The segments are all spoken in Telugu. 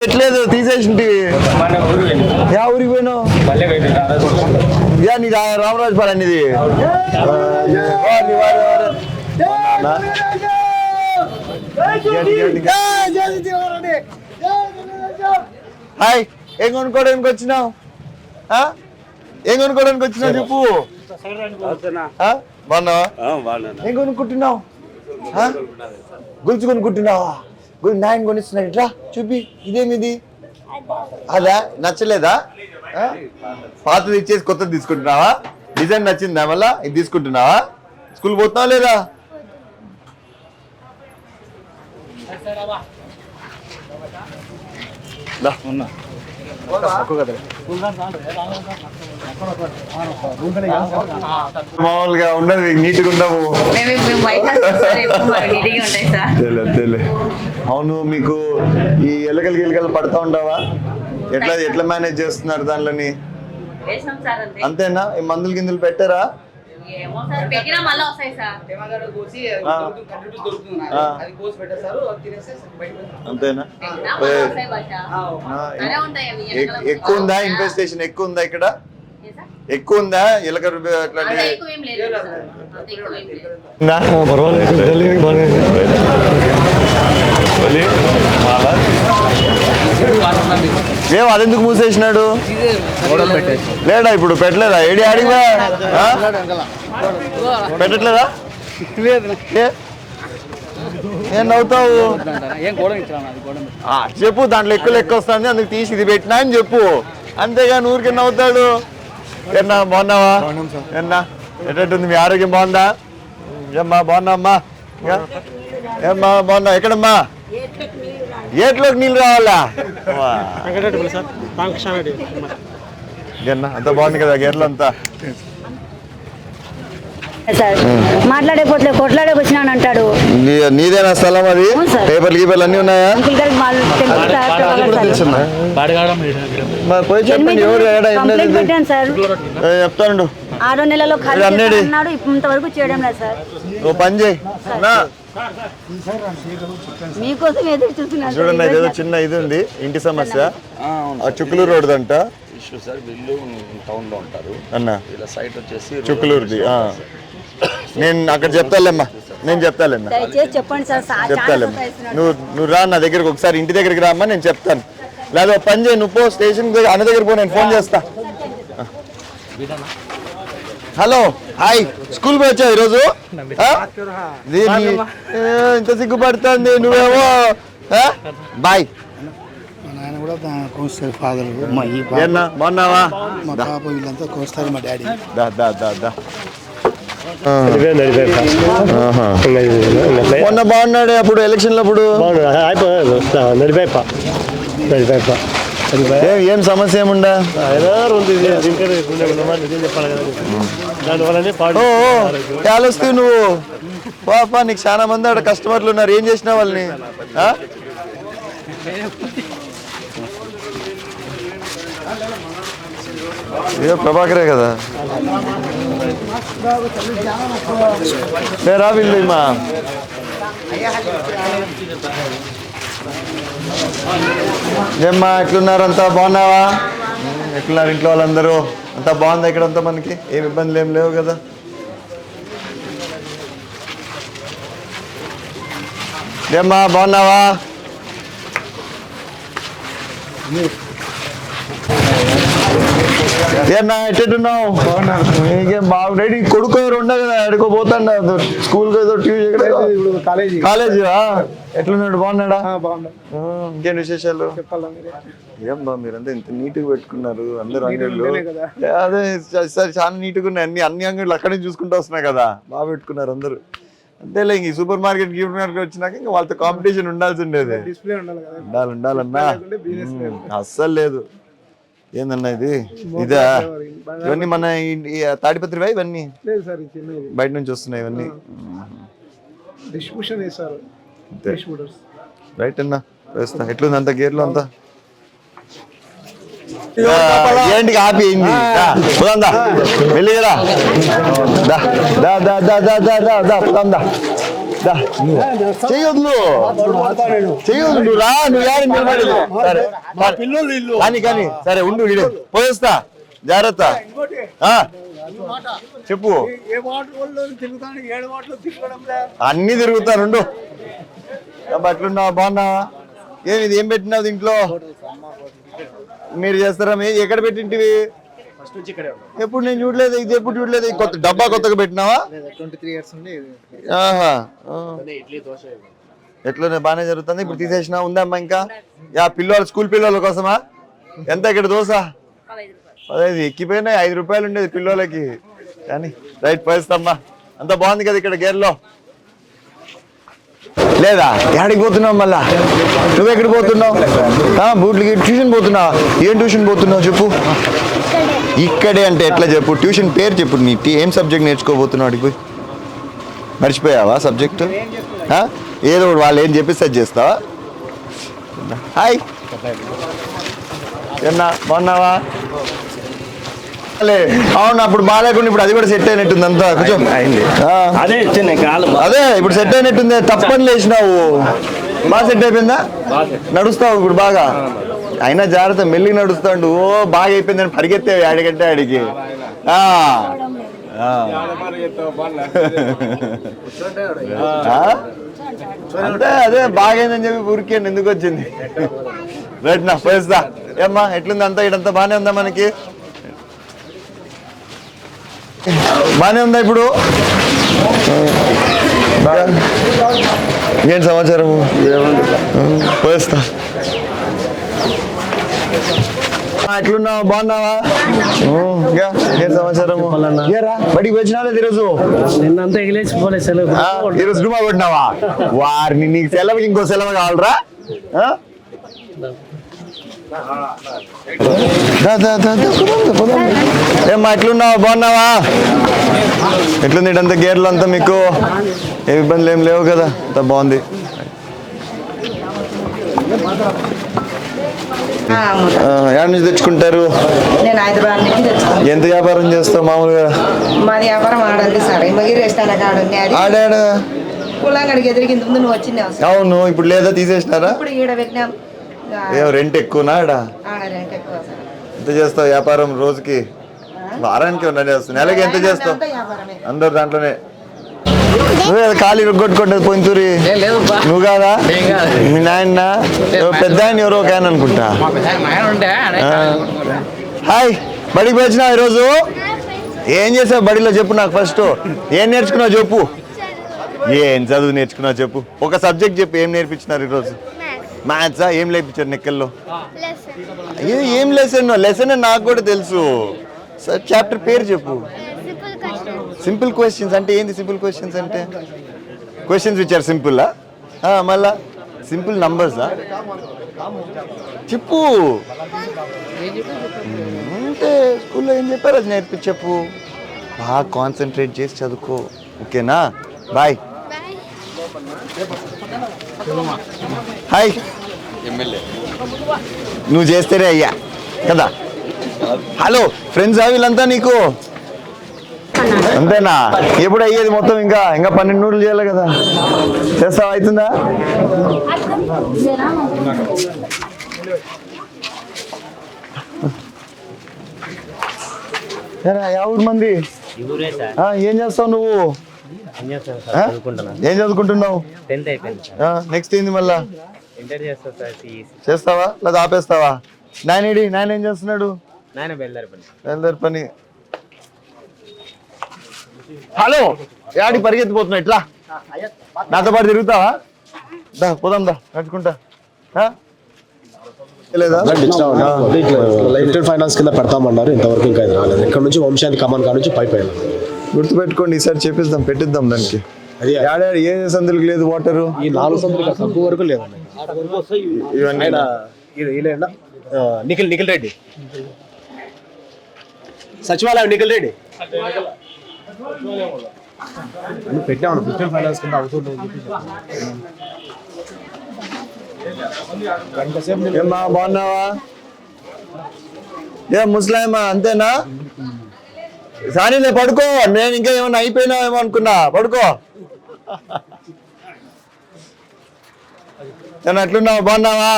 ఎట్లేదు తీసేసింది యా ఊరికి పోయినావు? యా నీది రామరాజు పాల అనేది హాయ్ ఏం కొనుక్కోడానికి వచ్చినావు? ఏం కొనుక్కోడానికి వచ్చినావు చెప్పు. బాగున్నావా? ఏం కొనుక్కుంటున్నావు? గుల్చుకొని కుట్టినావా నాయన కొనిస్తున్నాడు ఇట్లా చూపి. ఇదేమిది? అదా? నచ్చలేదా? పాతది ఇచ్చేసి కొత్తది తీసుకుంటున్నావా? డిజైన్ నచ్చిందా మళ్ళా? ఇది తీసుకుంటున్నావా? స్కూల్ పోతున్నావా లేదా? ఉన్నా. మామూలుగా ఉండదు నీట్గా ఉండవు. అవును మీకు ఈ ఎలకలు గిలకలు పడతా ఉండవా? ఎట్లా ఎట్లా మేనేజ్ చేస్తున్నారు దానిలోని? అంతేనా? ఈ మందులు గిందులు పెట్టారా? ఏమో సార్ పెట్టినా మళ్ళీ వస్తాయి సార్. తెలంగాణ కోసి ఆ. దొరుకుతుంది, కంటిన్యూస్ దొరుకుతుంది నాకు. ఆ. అది కోసి పెట్టేస్తారు అది తినేస్తే బయటకు వస్తుంది. అంతేనా? పెట్టినా మళ్ళీ ఏ, వస్తాయి బట్ట ఆ, ఆ, అదే ఉంటాయి అవి ఎక్- ఎలకల- ఎక్కువ ఉందా ఇన్వెస్టేషన్ ఎక్కువ ఉందా ఇక్కడ? ఏ సార్? ఎక్కువ ఉందా? ఎలకలు అట్లాంటి అంత ఎక్కువ ఏం లేదు సార్. అంత ఎక్కువ ఏం లేదు. ఉందా? ఏం అదెందుకు మూసేసినాడు? లేడా ఇప్పుడు? పెట్టలేదా? ఏడి ఆడిగా పెట్టట్లేదా? ఏ? ఏం నవ్వుతావు? ఏం గోడ ఇచ్చాను అది గోడ ఆ, చెప్పు దాంట్లో ఎక్కువ లెక్క వస్తుంది. అందుకు తీసి ఇది పెట్టినా అని చెప్పు. అంతేగాని ఊరికి నవ్వుతాడు. ఎన్నా బాగున్నావా? ఎన్నా ఎట్టంటుంది మీ ఆరోగ్యం బాగుందా? ఏమ్మా బాగున్నామ్మా? ఏమ్మా బాగున్నా ఎక్కడమ్మా? ఏట్లోకి నీళ్ళు రావాలా అంత బాగుంది కదా గేట్లు అంతా. సార్ కొట్లాడే వచ్చినాను అంటాడు. నీదేనా స్థలం అది? పేపర్లు గీపర్లు అన్ని ఉన్నాయా? చెప్తాను ఆరో నెలలో ఇంతవరకు చేయడం లేదు సార్. ఓ పని చేయి. మీకోసం ఎదురు చూస్తున్నాను. చూడండి ఇదేదో చిన్న ఇది ఉంది ఇంటి సమస్య. ఆ చుక్కులూరు రోడ్డు అంట ఇష్యూ సార్ వీళ్ళు టౌన్లో ఉంటారు. అన్న. ఇలా సైట్ వచ్చేసి చుక్కులూరుది. నేను అక్కడ చెప్తాలేమ్మా నేను చెప్తాలేమ్మా దయచేసి చెప్పండి సార్ సా- చాలా చెప్తాలేమ్మా. నువ్వు నువ్వు రా నా దగ్గరికి ఒకసారి ఇంటి దగ్గరికి రామ్మా నేను చెప్తాను. లేదా పని చేయి నువ్వు పో స్టేషన్ అన్న దగ్గర పో నేను ఫోన్ చేస్తా. Hello hi. స్కూల్ పోయి వచ్చావు ఈరోజు? ఇంత సిగ్గుపడుతుంది నువ్వేమో? బాయ్. కూడా కోస్తారు ఫాదర్ మా ఈ బాగున్నావా? మా పాప వీళ్ళంతా కోస్తారు మా డాడీ. దా దా దా దా. ఆహా. మొన్న బాగున్నాడే అప్పుడు ఎలక్షన్లు అప్పుడు నడిపైప నడిపైప ఏం సమస్య ఏముండా? ఆలోస్తు నువ్వు. పాప నీకు చాలా మంది ఆడ కస్టమర్లు ఉన్నారు. ఏం చేసిన వాళ్ళని? ఏ ప్రభాకరే కదా. పేరా వీళ్ళు మా. ఏమ్మా ఎట్లున్నారు అంతా? బాగున్నావా? ఎట్లున్నారు ఇంట్లో వాళ్ళందరూ? అంతా బాగుందా ఇక్కడ అంతా మనకి? ఏమి ఇబ్బందులు ఏం లేవు కదా? ఏమ్మా బాగున్నావా? ఏమన్నా ఎట్టున్నావు నీకేం బాగుండేది కొడుకు ఎవరు ఉండవు కదా ఎడుకో పోతాండ? స్కూల్ ఏదో ట్యూషన్ కాలేజీ. కాలేజీ ఎట్లున్నాడు? బాగున్నాడా? ఇంకేం విశేషాలు? ఏం బా మీరంతా ఇంత నీట్గా పెట్టుకున్నారు. అందరు అంగళ్ళు. అదే సరే చాలా నీట్గా ఉన్నాయి. అన్ని అన్ని అంగళ్ళు అక్కడే చూసుకుంటూ వస్తున్నాయి కదా. బాగా పెట్టుకున్నారు అందరూ. అంతేలే ఇంక సూపర్ మార్కెట్ గీపర్ మార్కెట్ వచ్చినాక ఇంకా వాళ్ళతో కాంపిటీషన్ ఉండాల్సి ఉండేది. ఉండాలి ఉండాలన్నా. అస్సలు లేదు. ఏందన్నా ఇది? ఇదా? ఇవన్నీ మన తాడిపత్రివా ఇవన్నీ? లేదు సార్ బయట నుంచి వస్తున్నాయి ఇవన్నీ. డిస్ట్రిబ్యూషన్ రైట్ అన్నా వేస్తా. ఎట్లుంది అంత గేర్లు అంతా? ఏంటి కాపీ అయింది? పోదాం. వెళ్ళి కదా దా దా దా దా దా దా దా దా పోదాం దా దా. చెయ్యొద్దు. చెయ్యొద్దు నువ్వు రా నువ్వు యాడ నిలబడి సరే కానీ కానీ సరే ఉండు వీడు. పోయేస్తా. జాగ్రత్త. చెప్పు. అన్ని తిరుగుతాను ఉండు. బట్లున్నావా బాగున్నావా ఏమి ఇది ఏం పెట్టినావు దీంట్లో? మీరు చేస్తారా మీ ఎక్కడ పెట్టింటివి? ఎప్పుడు నేను చూడలేదు ఇది ఎప్పుడు చూడలేదు కొత్త డబ్బా కొత్తగా పెట్టినావా? ఆహా ఎట్లనే బాగానే జరుగుతుంది? ఇప్పుడు తీసేసినా ఉందమ్మా ఇంకా? యా పిల్లలు స్కూల్ పిల్లల కోసమా? ఎంత ఇక్కడ దోశ? పదహైదు ఎక్కిపోయినాయి ఐదు రూపాయలు ఉండేది పిల్లలకి కానీ రైట్ పోయిస్తామ్మా అంత బాగుంది కదా ఇక్కడ గేర్లో. లేదా? ఎక్కడికి పోతున్నావు మళ్ళా? నువ్వు ఎక్కడికి పోతున్నావు? బూట్లకి ట్యూషన్ పోతున్నావు? ఏం ట్యూషన్ పోతున్నావు చెప్పు. ఇక్కడే అంటే ఎట్లా చెప్పు? ట్యూషన్ పేరు చెప్పు నీ ఏం సబ్జెక్ట్ నేర్చుకోబోతున్నావు అడిగి పోయి మర్చిపోయావా సబ్జెక్టు? ఏదో ఒకటి వాళ్ళు ఏం చెప్పిస్తే అది చేస్తావా? హాయ్. ఏమన్నా బాగున్నావా? అవును అప్పుడు బాగాలేకుండా ఇప్పుడు అది కూడా సెట్ అయినట్టుంది అంతా కొంచెం. అదే అదే ఇప్పుడు సెట్ అయినట్టుంది తప్పని లేచినావు. బాగా సెట్ అయిపోయిందా? నడుస్తావు ఇప్పుడు బాగా. అయినా జాగ్రత్త మెల్లి నడుస్తాడు. ఓ బాగా అయిపోయిందని పరిగెత్తావు ఆడికంటే ఆడికి? అంతే అదే బాగైందని చెప్పి ఊరికే ఎందుకు వచ్చింది? రైట్ నా పోయిస్తా ఏమ్మా ఎట్లుంది అంతా? ఇడంతా బాగానే ఉందా మనకి? బాగానే ఉందా ఇప్పుడు? ఏం సమాచారం పోయిస్తా ఎట్లున్నావు బాగున్నావా? ఇంకా ఏం సమాచారం? ఏరా బడికి వచ్చినా ఈరోజు? నిన్నంతా సెలవు. ఈరోజు డుమా కొట్టినావా? వారిని నీకు సెలవుకి ఇంకో సెలవు కావాలరా. ఏమ్మా ఎట్లున్నావా? బాగున్నావా? ఎట్లుంది ఇటంతా గేర్లు అంతా మీకు? ఏ ఇబ్బందులు ఏం లేవు కదా అంత బాగుంది. ఎక్కడి నుంచి తెచ్చుకుంటారు? నేను హైదరాబాద్ నుంచి ఎంత వ్యాపారం చేస్తావు మామూలుగా? మాది వ్యాపారం ఆడంది సార్. రెస్టారెంట్ ఆడాడ కులంగడికి ఎదిరిగింది ముందు నువ్వు వచ్చినావు సార్ అవును ఇప్పుడు లేదా తీసేసినారా? ఇప్పుడు ఈడ పెట్టినాం. ఏం రెంట్ ఎక్కువనా ఆడ? రెంట్ ఎక్కువ ఎంత చేస్తావు వ్యాపారం రోజుకి? వారానికి ఉన్న చేస్తావు నెలకి ఎంత చేస్తావు? అందరు దాంట్లోనే. నువ్వే కదా ఖాళీ కొట్టుకుంటది బా. నువ్వు కాదా. మీ నాయన? పెద్ద ఆయన ఎవరో ఒక ఆయన అనుకుంటా. హాయ్ బడికి వచ్చినావు ఈరోజు? ఏం చేసావు బడిలో చెప్పు నాకు ఫస్ట్ ఏం నేర్చుకున్నావు చెప్పు. ఏం చదువు నేర్చుకున్నావు చెప్పు. ఒక సబ్జెక్ట్ చెప్పు ఏం నేర్పించినారు ఈరోజు? మ్యాథ్సా ఏం నేర్పించారు నెక్కల్లో? అయ్యో ఏం లెసన్ లెసన్ నాకు కూడా తెలుసు. చాప్టర్ పేరు చెప్పు. సింపుల్ క్వశ్చన్స్ అంటే ఏంది సింపుల్ క్వశ్చన్స్ అంటే? క్వశ్చన్స్ విచ్ సింపుల్లా మళ్ళా సింపుల్ నంబర్సా చెప్పు. అంటే స్కూల్లో ఏం చెప్పారు? అది నేర్పి చెప్పు బాగా కాన్సన్ట్రేట్ చేసి చదువుకో. ఓకేనా? బాయ్ హాయ్ ఎమ్మెల్యే నువ్వు చేస్తేనే అయ్యా. కదా? హలో ఫ్రెండ్స్ వీళ్ళంతా నీకు? అంతేనా? ఎప్పుడు అయ్యేది మొత్తం ఇంకా? ఇంకా పన్నెండు నూరులు చేయాలి కదా. చేస్తావా? అవుతుందా? ఏరా, యా ఊరు మంది? ఆ, ఏం చేస్తావు నువ్వు? ఏం చదువుకుంటున్నావు? టెన్త్ అయిపోయింది సార్ నెక్స్ట్ ఏంది మళ్ళా? చేస్తావా? లేదా ఆపేస్తావా? నాయనేడి నాయన ఏం చేస్తున్నాడు? నాయన బయలుదేరి పని బయలుదేరి పని హలో యాడి పరిగెత్తిపోతున్నా ఇట్లా. నాతో పాటు తిరుగుతావా? దా పోదాం దా నడుచుకుంటా? లేదా? లిమిటెడ్ ఫైనాన్స్ కింద పెడతామన్నారు ఇంతవరకు ఇంకా ఇది రాలేదు. ఇక్కడ నుంచి వంశానికి కమాన్ కాడ నుంచి పైప్ వెళ్ళాలి. గుర్తుపెట్టుకోండి ఈసారి చెప్పిద్దాం పెట్టిద్దాం దానికి. అది యాడాడు ఏ సందులకు లేదు వాటరు? ఈ నాలుగు సంవత్సరాలు తక్కువ వరకు లేదండి ఇవన్నీ నిఖిల్ నిఖిల్ రెడ్డి. సచివాలయం నిఖిల్ రెడ్డి. అన్ని పెట్టాము లిమిటెడ్ ఫైనాన్స్ కింద అవుతుంది ఏమ్మా బాగున్నావా? ఏ ముస్లామా అంతేనా? సారీలే పడుకో నేను ఇంకా ఏమన్నా అయిపోయినావేమో అనుకున్నా. పడుకో. నేను ఎట్లున్నావు బాగున్నావా?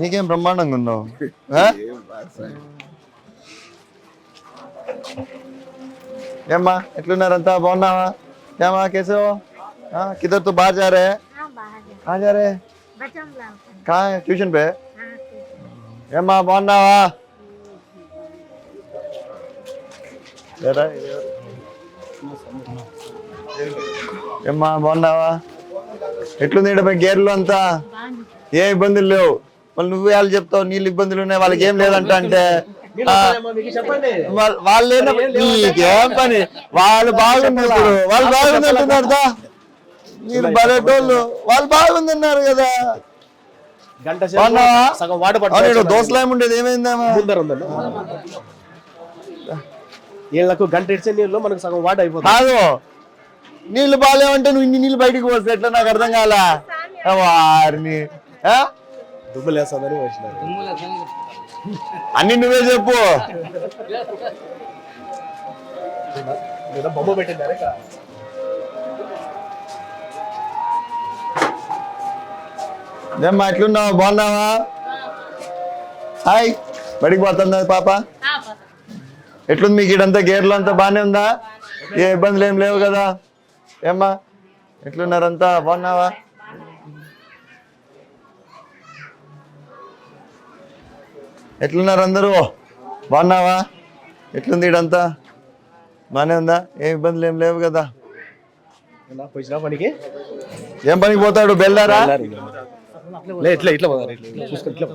నీకేం బ్రహ్మాండంగా ఉన్నావు? ఏమ్మా ఎట్లున్నారంతా? బాగున్నావా? ఏమా కేశవ్? కిధర్తో బాగా జారే? జారే. కా ట్యూషన్ పే? ఏమ్మా బాగున్నావా? ఏమ్మా బాగున్నావా? ఎట్లుంది ఇక్కడ గేర్లు అంతా? ఏ ఇబ్బందులు లేవు. మళ్ళీ నువ్వు వేయాలి చెప్తావు నీళ్ళు ఇబ్బందులు ఉన్నాయి వాళ్ళకి ఏం లేదంట అంటే. వాళ్ళ- నీకేం పని? వాళ్ళు బాగుంది ఇప్పుడు వాళ్ళు బాగుంది అంటున్నారు దా. మీరు బలేటోళ్ళు. వాళ్ళు బాగుంది అన్నారు కదా. గంట ఏమైందమ్మా ముందర ఉందండి. వీళ్ళకు గంట ఇచ్చే నీళ్ళు మనకు సగం వాటర్ అయిపోతుంది. కాదు. నీళ్ళు బాగాలేమంటే నువ్వు ఇన్ని నీళ్ళు బయటికి పోస్తే ఎట్లా? నాకు అర్థం కాల? వారిని. ఆ? దుమ్ములు వేస్తుందని వచ్చినారు. అన్ని నువ్వే చెప్పు. బొమ్మ పెట్టిందారే ఏమ్మా ఎట్లున్నావు? బాగున్నావా? హాయ్. బడికి పోతుందా పాప. ఎట్లుంది మీకు ఇడంతా గేర్లు అంతా బాగానే ఉందా? ఏ ఇబ్బందులు ఏం లేవు కదా? ఏమ్మా ఎట్లున్నారంతా? బాగున్నావా? ఎట్లున్నారు అందరూ? బాగున్నావా? ఎట్లుంది ఇడంతా బాగానే ఉందా? ఏ ఇబ్బందులు ఏం లేవు కదా? పనికి? ఏం పనికి పోతాడు? బెల్లారా? ఇట్లా ఇట్లా ఇట్లా